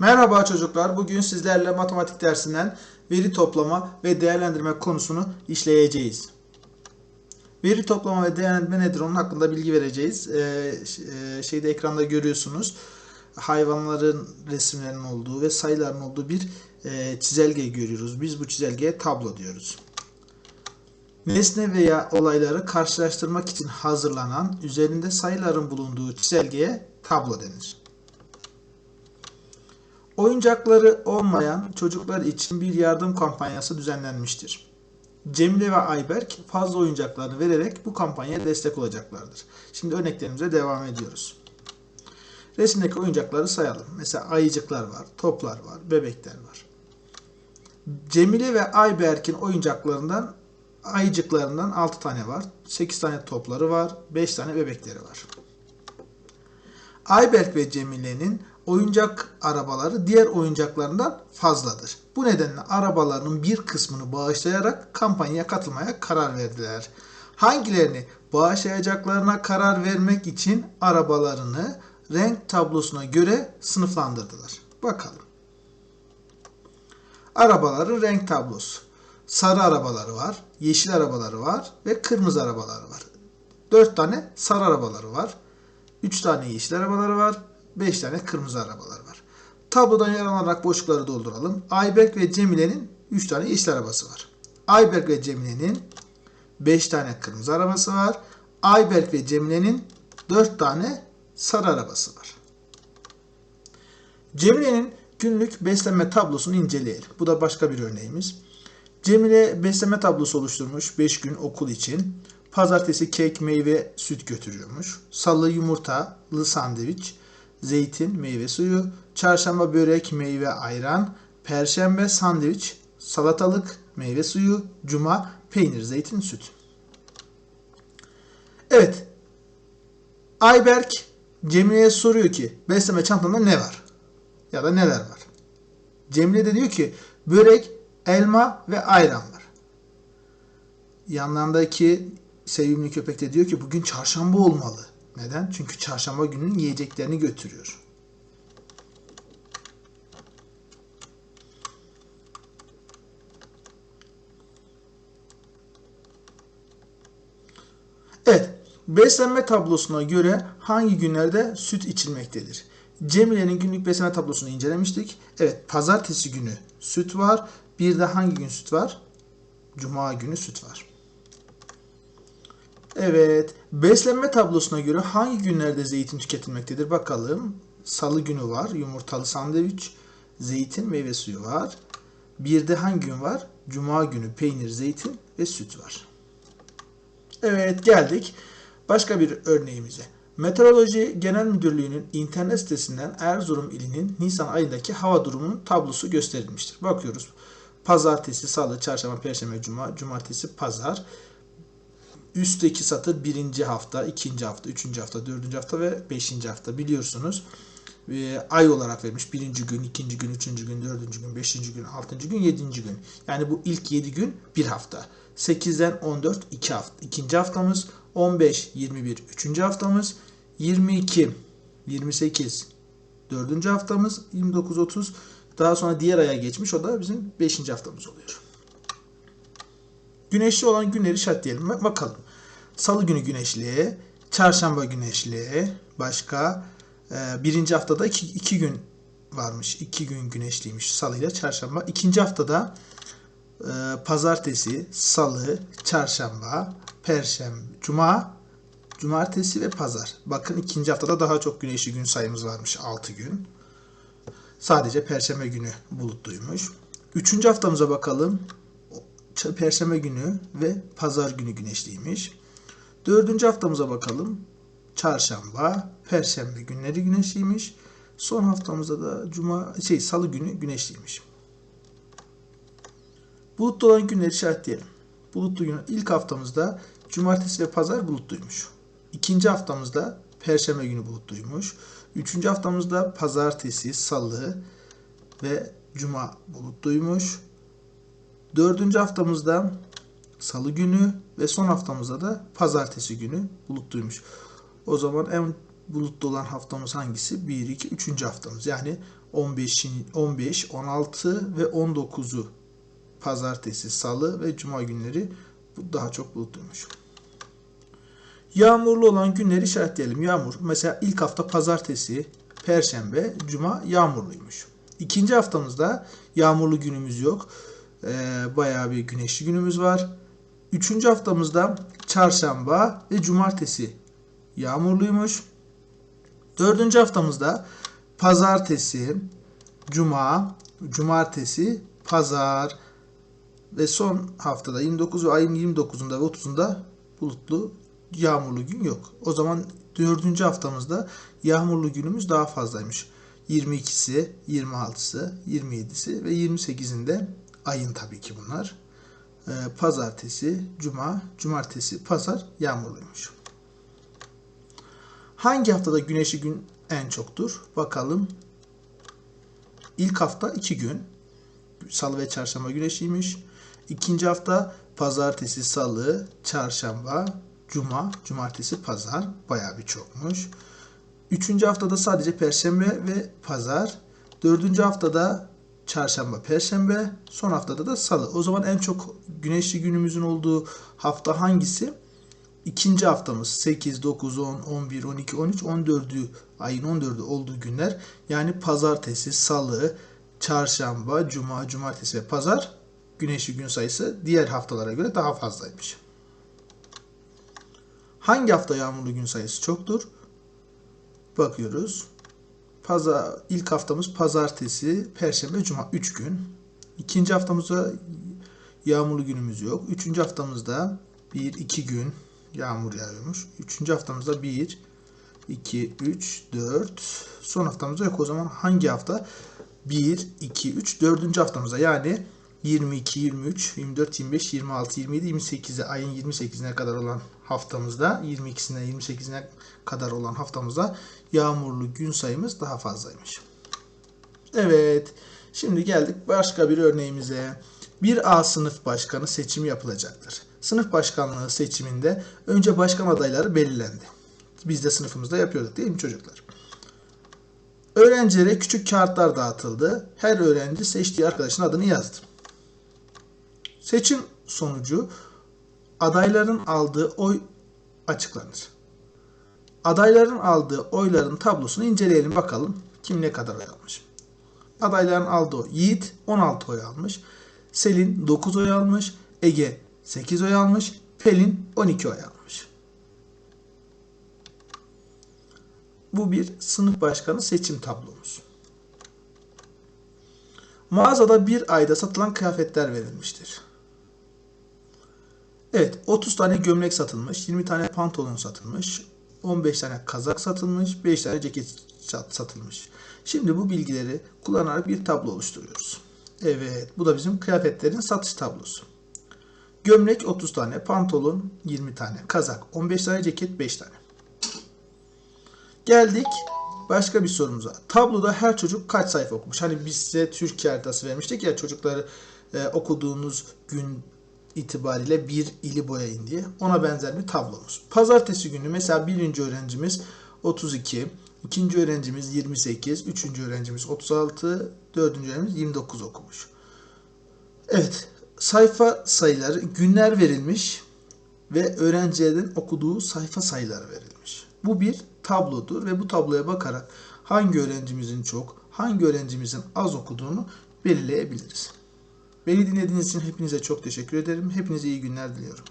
Merhaba çocuklar. Bugün sizlerle matematik dersinden veri toplama ve değerlendirme konusunu işleyeceğiz. Veri toplama ve değerlendirme nedir onun hakkında bilgi vereceğiz. Ee, e, şeyde ekranda görüyorsunuz. Hayvanların resimlerinin olduğu ve sayıların olduğu bir e, çizelge görüyoruz. Biz bu çizelgeye tablo diyoruz. Nesne veya olayları karşılaştırmak için hazırlanan üzerinde sayıların bulunduğu çizelgeye tablo denir. Oyuncakları olmayan çocuklar için bir yardım kampanyası düzenlenmiştir. Cemile ve Ayberk fazla oyuncaklarını vererek bu kampanyaya destek olacaklardır. Şimdi örneklerimize devam ediyoruz. Resimdeki oyuncakları sayalım. Mesela ayıcıklar var, toplar var, bebekler var. Cemile ve Ayberk'in oyuncaklarından ayıcıklarından 6 tane var. 8 tane topları var. 5 tane bebekleri var. Ayberk ve Cemile'nin oyuncak arabaları diğer oyuncaklarından fazladır. Bu nedenle arabalarının bir kısmını bağışlayarak kampanyaya katılmaya karar verdiler. Hangilerini bağışlayacaklarına karar vermek için arabalarını renk tablosuna göre sınıflandırdılar. Bakalım. Arabaların renk tablosu. Sarı arabaları var, yeşil arabaları var ve kırmızı arabaları var. 4 tane sarı arabaları var. 3 tane yeşil arabaları var. 5 tane kırmızı arabalar var. Tablodan yararlanarak boşlukları dolduralım. Ayberk ve Cemile'nin 3 tane yeşil arabası var. Ayberk ve Cemile'nin 5 tane kırmızı arabası var. Ayberk ve Cemile'nin 4 tane sarı arabası var. Cemile'nin günlük beslenme tablosunu inceleyelim. Bu da başka bir örneğimiz. Cemile beslenme tablosu oluşturmuş 5 gün okul için. Pazartesi kek, meyve, süt götürüyormuş. Salı yumurtalı sandviç, zeytin, meyve suyu. Çarşamba börek, meyve, ayran. Perşembe sandviç, salatalık, meyve suyu. Cuma peynir, zeytin, süt. Evet. Ayberk Cemile'ye soruyor ki besleme çantanda ne var? Ya da neler var? Cemile de diyor ki börek, elma ve ayran var. Yanlarındaki sevimli köpek de diyor ki bugün çarşamba olmalı. Neden? Çünkü çarşamba gününün yiyeceklerini götürüyor. Evet. Beslenme tablosuna göre hangi günlerde süt içilmektedir? Cemile'nin günlük beslenme tablosunu incelemiştik. Evet, pazartesi günü süt var. Bir de hangi gün süt var? Cuma günü süt var. Evet, beslenme tablosuna göre hangi günlerde zeytin tüketilmektedir? Bakalım. Salı günü var, yumurtalı sandviç, zeytin, meyve suyu var. Bir de hangi gün var? Cuma günü peynir, zeytin ve süt var. Evet, geldik başka bir örneğimize. Meteoroloji Genel Müdürlüğü'nün internet sitesinden Erzurum ilinin Nisan ayındaki hava durumunun tablosu gösterilmiştir. Bakıyoruz. Pazartesi, salı, çarşamba, perşembe, cuma, cumartesi, pazar. Üstteki satır birinci hafta, ikinci hafta, üçüncü hafta, dördüncü hafta ve beşinci hafta biliyorsunuz. Ee, ay olarak vermiş. Birinci gün, ikinci gün, üçüncü gün, dördüncü gün, beşinci gün, altıncı gün, yedinci gün. Yani bu ilk yedi gün bir hafta. 8'den 14 iki hafta. ikinci haftamız. 15, 21 üçüncü haftamız. 22, 28 dördüncü haftamız. 29, 30 daha sonra diğer aya geçmiş. O da bizim 5. haftamız oluyor. Güneşli olan günleri işaretleyelim. Bakalım. Salı günü güneşli, çarşamba güneşli, başka e, birinci haftada iki, iki gün varmış. iki gün güneşliymiş salı ile çarşamba. İkinci haftada e, pazartesi, salı, çarşamba, perşembe, cuma, cumartesi ve pazar. Bakın ikinci haftada daha çok güneşli gün sayımız varmış. 6 gün. Sadece perşembe günü bulutluymuş. Üçüncü haftamıza bakalım. Perşembe günü ve pazar günü güneşliymiş. Dördüncü haftamıza bakalım. Çarşamba, perşembe günleri güneşliymiş. Son haftamızda da cuma şey salı günü güneşliymiş. Bulutlu olan günleri işaretleyelim. Bulutlu gün ilk haftamızda cumartesi ve pazar bulutluymuş. İkinci haftamızda perşembe günü bulutluymuş. Üçüncü haftamızda pazartesi, salı ve cuma bulutluymuş. Dördüncü haftamızda salı günü ve son haftamızda da pazartesi günü bulutluymuş. O zaman en bulutlu olan haftamız hangisi? 1, 2, 3. haftamız. Yani 15, 15, 16 ve 19'u pazartesi, salı ve cuma günleri daha çok bulutluymuş. Yağmurlu olan günleri işaretleyelim. Yağmur mesela ilk hafta pazartesi, perşembe, cuma yağmurluymuş. İkinci haftamızda yağmurlu günümüz yok. Ee, bayağı bir güneşli günümüz var. Üçüncü haftamızda çarşamba ve cumartesi yağmurluymuş. Dördüncü haftamızda pazartesi, cuma, cumartesi, pazar ve son haftada 29 ve ayın 29'unda ve 30'unda bulutlu yağmurlu gün yok. O zaman dördüncü haftamızda yağmurlu günümüz daha fazlaymış. 22'si, 26'sı, 27'si ve 28'inde ayın tabii ki bunlar. Ee, pazartesi, cuma, cumartesi, pazar yağmurluymuş. Hangi haftada güneşli gün en çoktur? Bakalım. İlk hafta 2 gün. Salı ve çarşamba güneşliymiş. İkinci hafta pazartesi, salı, çarşamba, cuma, cumartesi, pazar. Bayağı bir çokmuş. Üçüncü haftada sadece perşembe ve pazar. Dördüncü haftada çarşamba, perşembe. Son haftada da salı. O zaman en çok güneşli günümüzün olduğu hafta hangisi? İkinci haftamız 8, 9, 10, 11, 12, 13, 14'ü ayın 14'ü olduğu günler. Yani pazartesi, salı, çarşamba, cuma, cumartesi ve pazar güneşli gün sayısı diğer haftalara göre daha fazlaymış. Hangi hafta yağmurlu gün sayısı çoktur? Bakıyoruz. Pazar, ilk haftamız pazartesi, perşembe, cuma 3 gün. İkinci haftamızda yağmurlu günümüz yok. Üçüncü haftamızda 1-2 gün yağmur yağıyormuş. Üçüncü haftamızda 1, 2, 3, 4. Son haftamızda yok. O zaman hangi hafta? 1, 2, 3, 4. haftamızda yani 22, 23, 24, 25, 26, 27, 28'e ayın 28'ine kadar olan haftamızda 22'sine 28'ine kadar olan haftamızda yağmurlu gün sayımız daha fazlaymış. Evet. Şimdi geldik başka bir örneğimize. Bir A sınıf başkanı seçimi yapılacaktır. Sınıf başkanlığı seçiminde önce başkan adayları belirlendi. Biz de sınıfımızda yapıyorduk değil mi çocuklar? Öğrencilere küçük kağıtlar dağıtıldı. Her öğrenci seçtiği arkadaşın adını yazdı. Seçim sonucu adayların aldığı oy açıklanır. Adayların aldığı oyların tablosunu inceleyelim bakalım kim ne kadar oy almış. Adayların aldığı oy. Yiğit 16 oy almış. Selin 9 oy almış. Ege 8 oy almış. Pelin 12 oy almış. Bu bir sınıf başkanı seçim tablomuz. Mağazada bir ayda satılan kıyafetler verilmiştir. Evet 30 tane gömlek satılmış, 20 tane pantolon satılmış, 15 tane kazak satılmış, 5 tane ceket satılmış. Şimdi bu bilgileri kullanarak bir tablo oluşturuyoruz. Evet bu da bizim kıyafetlerin satış tablosu. Gömlek 30 tane, pantolon 20 tane, kazak 15 tane, ceket 5 tane. Geldik başka bir sorumuza. Tabloda her çocuk kaç sayfa okumuş? Hani biz size Türkiye haritası vermiştik ya çocukları e, okuduğunuz gün itibariyle bir ili boyayın diye. Ona benzer bir tablomuz. Pazartesi günü mesela birinci öğrencimiz 32, ikinci öğrencimiz 28, üçüncü öğrencimiz 36, dördüncü öğrencimiz 29 okumuş. Evet, sayfa sayıları, günler verilmiş ve öğrencilerin okuduğu sayfa sayıları verilmiş. Bu bir tablodur ve bu tabloya bakarak hangi öğrencimizin çok, hangi öğrencimizin az okuduğunu belirleyebiliriz. Beni dinlediğiniz için hepinize çok teşekkür ederim. Hepinize iyi günler diliyorum.